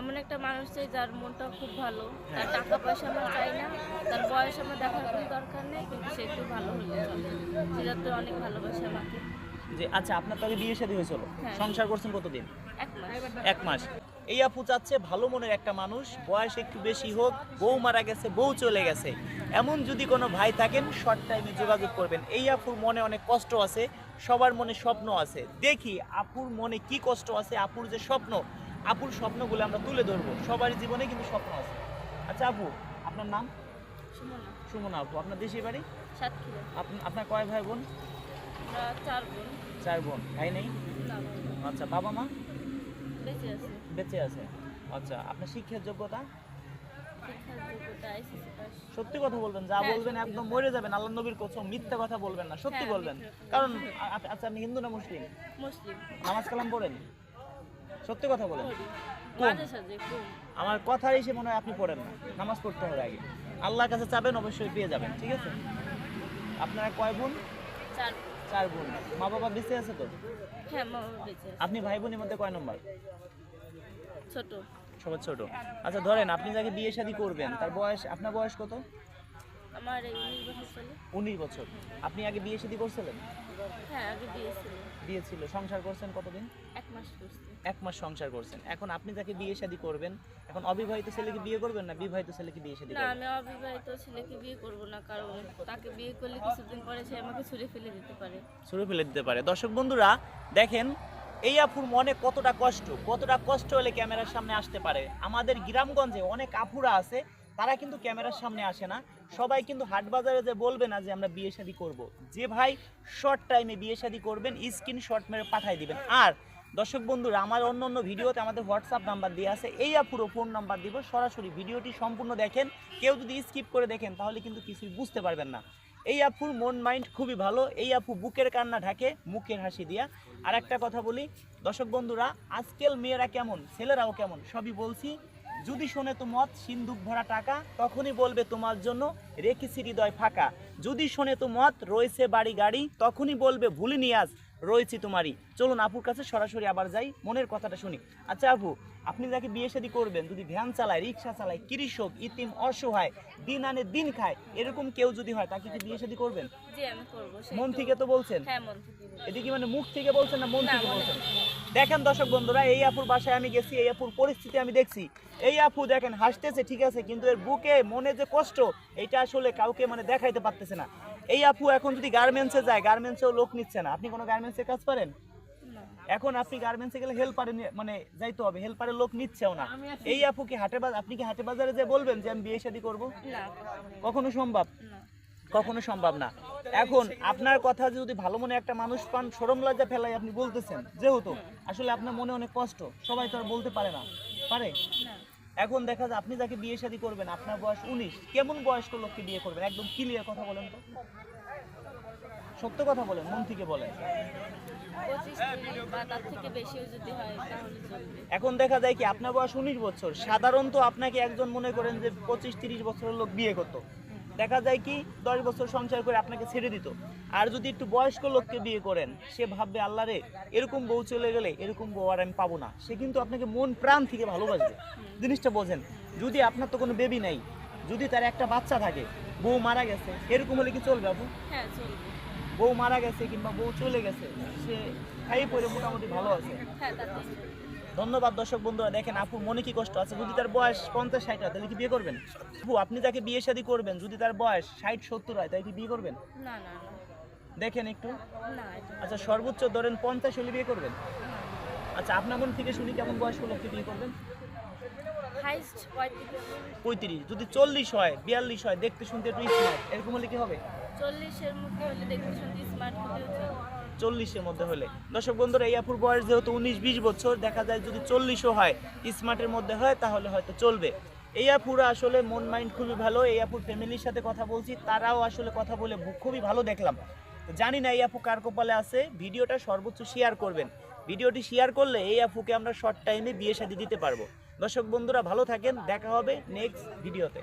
এমন একটা মানুষ চাই যার মনটা খুব ভালো। হ্যাঁ। তার টাকা পয়সা আমার চাই না তার বয়স আমার দেখার কোনো দরকার নেই কিন্তু সে একটু ভালো হলে চলে। সেটা তো অনেক ভালোবাসে আমাকে। যে আচ্ছা আপনার তো আগে বিয়ে শাদী হয়েছিল। হ্যাঁ। সংসার করছেন কতদিন? এক মাস। এক মাস। এই আপু চাচ্ছে ভালো মনের একটা মানুষ বয়স একটু বেশি হোক বউ মারা গেছে বউ চলে গেছে। এমন যদি কোনো ভাই থাকেন শর্ট টাইমে যোগাযোগ করবেন। এই আপুর মনে অনেক কষ্ট আছে সবার মনে স্বপ্ন আছে। দেখি আপুর মনে কি কষ্ট আছে আপুর যে স্বপ্ন আপুর স্বপ্নগুলো আমরা তুলে ধরবো। সবার জীবনে কিন্তু স্বপ্ন আছে। আচ্ছা আপু আপনার নাম? সুমনা। আপু আপনার দেশের বাড়ি? সাতক্ষীরা। আপনার কয় ভাই বোন? চার বোন। চার বোন। ভাই নেই? আচ্ছা বাবা মা? বেঁচে আছে। বেঁচে আছে। আচ্ছা আপনার শিক্ষার যোগ্যতা? সত্যি কথা বলবেন যা হ্যাঁ, বলবেন একদম মরে যাবেন আল্লাহ নবীর কসম মিথ্যা কথা বলবেন না সত্যি হ্যাঁ, বলবেন। কারণ আচ্ছা আপনি হিন্দু না মুসলিম? মুসলিম। নামাজ কালাম পড়েন? সত্যি কথা বলেন। আমার কথা এসে মনে হয় আপনি পড়েন না। নামাজ পড়তে হবে আগে। আল্লাহর কাছে চাবেন অবশ্যই পেয়ে যাবেন ঠিক আছে? আপনারা কয় বোন? চার বোন। মা বাবা বেঁচে আছে তো? হ্যাঁ আপনি ভাই বোনের মধ্যে কয় নম্বর? ছোট। সবার ছোট। আচ্ছা ধরেন আপনি যাকে বিয়ে শাদী করবেন তার বয়স আপনার বয়স কত? আমার এই উনিশ বছর আপনি আগে বিয়ে শাদী করছিলেন? হ্যাঁ আগে দিয়েছিল বিয়ে ছিল। সংসার করছেন কতদিন? এক মাস সংসার করছেন। এখন আপনি যাকে বিয়ে শাদী করবেন এখন অবিবাহিত ছেলেকে বিয়ে করবেন না বিবাহিত ছেলেকে বিয়ে শাদী না করবেন? আমি অবিবাহিত ছেলেকে বিয়ে করব না কারণ তাকে বিয়ে করলে কিছুদিন পরে সে আমাকে ছুঁড়ে ফেলে দিতে পারে। ছুড়ে ফেলে দিতে পারে। দর্শক বন্ধুরা দেখেন এই আপুর মনে কতটা কষ্ট কতটা কষ্ট হলে ক্যামেরার সামনে আসতে পারে। আমাদের গ্রামগঞ্জে অনেক আপুরা আছে তারা কিন্তু ক্যামেরার সামনে আসে না। সবাই কিন্তু হাট বাজারে যে বলবে না যে আমরা বিয়ে শাদী করব। যে ভাই শর্ট টাইমে বিয়ে শাদী করবেন স্ক্রিন শর্ট মেরে পাঠিয়ে দিবেন। আর দর্শক বন্ধুরা, আমার অন্য অন্য ভিডিওতে আমাদের হোয়াটসঅ্যাপ নাম্বার দিয়ে আছে। এই আপুরও ফোন নাম্বার দিব। সরাসরি ভিডিওটি সম্পূর্ণ দেখেন। কেউ যদি স্কিপ করে দেখেন, তাহলে কিন্তু কিছুই বুঝতে পারবেন না। এই আপুর মন মাইন্ড খুবই ভালো। এই আপু বুকের কান্না ঢাকে, মুখের হাসি দিয়া। আর একটা কথা বলি, দর্শক বন্ধুরা আজকাল মেয়েরা কেমন? ছেলেরাও কেমন? সবই বলছি, যদি শোনে তো মত সিন্ধুক ভরা টাকা, তখনই বলবে তোমার জন্য রেখেছি হৃদয় ফাঁকা। যদি শোনে তো মত রয়েছে বাড়ি গাড়ি তখনই বলবে ভুলিনি আজ রয়েছি তোমারই। চলুন আপুর কাছে সরাসরি আবার যাই মনের কথাটা শুনি। আচ্ছা আপু আপনি যাকে বিয়ে শাদী করবেন যদি ভ্যান চালায় রিক্সা চালায় কৃষক ইতিম অসহায় দিন আনে দিন খায় এরকম কেউ যদি হয় তাকে কি বিয়ে শাদী করবেন? মন থেকে তো বলছেন? হ্যাঁ এদিকে মানে মুখ থেকে বলছেন না মন থেকে বলছেন? দেখেন দর্শক বন্ধুরা এই আপুর বাসায় আমি গেছি এই আপুর পরিস্থিতি আমি দেখছি। এই আপু দেখেন হাসতেছে ঠিক আছে কিন্তু এর বুকে মনে যে কষ্ট এটা আসলে কাউকে মানে দেখাইতে পারতেছে না। এই আপু এখন যদি গার্মেন্টসে যায় গার্মেন্টসেও লোক নিচ্ছে না। আপনি কোনো গার্মেন্টসে কাজ করেন? এখন আপনি গার্মেন্টসে গেলে হেল্পারে মানে যাইতে হবে হেল্পারের লোক নিচ্ছেও না। এই আপু কি হাটে বাজার আপনি কি হাটে বাজারে যে বলবেন যে আমি বিয়ে শাদী করব? কখনো সম্ভব? কখনো সম্ভব না। এখন আপনার কথা যদি ভালো মনে একটা মানুষ পান সরম লজ্জা ফেলাই আপনি বলতেছেন যেহেতু। আসলে আপনার মনে অনেক কষ্ট। সবাই তো আর বলতে পারে না। পারে? এখন দেখা যায় আপনি যাকে বিয়ে শাদী করবেন আপনার বয়স উনিশ কেমন বয়স্ক লোককে বিয়ে করবেন? একদম ক্লিয়ার কথা বলেন তো। সত্য কথা বলেন মন থেকে বলেন। এখন দেখা যায় কি আপনার বয়স উনিশ বছর সাধারণত আপনাকে একজন মনে করেন যে পঁচিশ তিরিশ বছরের লোক বিয়ে করতো। দেখা যায় কি দশ বছর সংসার করে আপনাকে ছেড়ে দিত। আর যদি একটু বয়স্ক লোককে বিয়ে করেন সে ভাববে আল্লাহ রে এরকম বউ চলে গেলে এরকম বউ আর আমি পাবো না। সে কিন্তু আপনাকে মন প্রাণ থেকে ভালোবাসবে। জিনিসটা বোঝেন যদি আপনার তো কোনো বেবি নেই যদি তার একটা বাচ্চা থাকে বউ মারা গেছে এরকম হলে কি চলবে আপু? হ্যাঁ বউ মারা গেছে কিংবা বউ চলে গেছে সে খাই পরে মোটামুটি ভালো আছে। হ্যাঁ ধন্যবাদ দর্শক বন্ধুরা দেখেন আপু মনে কি কষ্ট আছে? যদি তার বয়স পঞ্চাশ ষাট হয় তাহলে কি বিয়ে করবেন? আপু আপনি তাকে বিয়ে শাদী করবেন যদি তার বয়স ষাট সত্তর হয় তাহলে কি বিয়ে করবেন? না না না। দেখেন একটু। আচ্ছা সর্বোচ্চ ধরেন পঞ্চাশ হলে বিয়ে করবেন? আচ্ছা আপনার মন থেকে শুনি কেমন বয়স্ক লোককে বিয়ে করবেন? পঁয়ত্রিশ। যদি চল্লিশ হয় বিয়াল্লিশ হয় দেখতে শুনতে একটু স্মার্ট এরকম হলে কি হবে? চল্লিশের মধ্যে হলে দেখতে শুনতে স্মার্ট চল্লিশের মধ্যে হলে। দর্শক বন্ধুরা, এই আপুর বয়স যেহেতু উনিশ, বিশ বছর, দেখা যায় যদি চল্লিশও হয়, স্মার্টের মধ্যে হয়, তাহলে হয়তো চলবে। এই আপুরা আসলে মন, মাইন্ড খুবই ভালো, এই আপুর ফ্যামিলির সাথে কথা বলছি, তারাও আসলে কথা বলে খুবই ভালো দেখলাম। জানি না এই আপু কার কপালে আছে, ভিডিওটা সর্বোচ্চ শেয়ার করবেন। ভিডিওটি শেয়ার করলে এই আপুকে আমরা শর্ট টাইমে বিয়ে শাদী দিতে পারব। দর্শক বন্ধুরা, ভালো থাকেন, দেখা হবে নেক্সট ভিডিওতে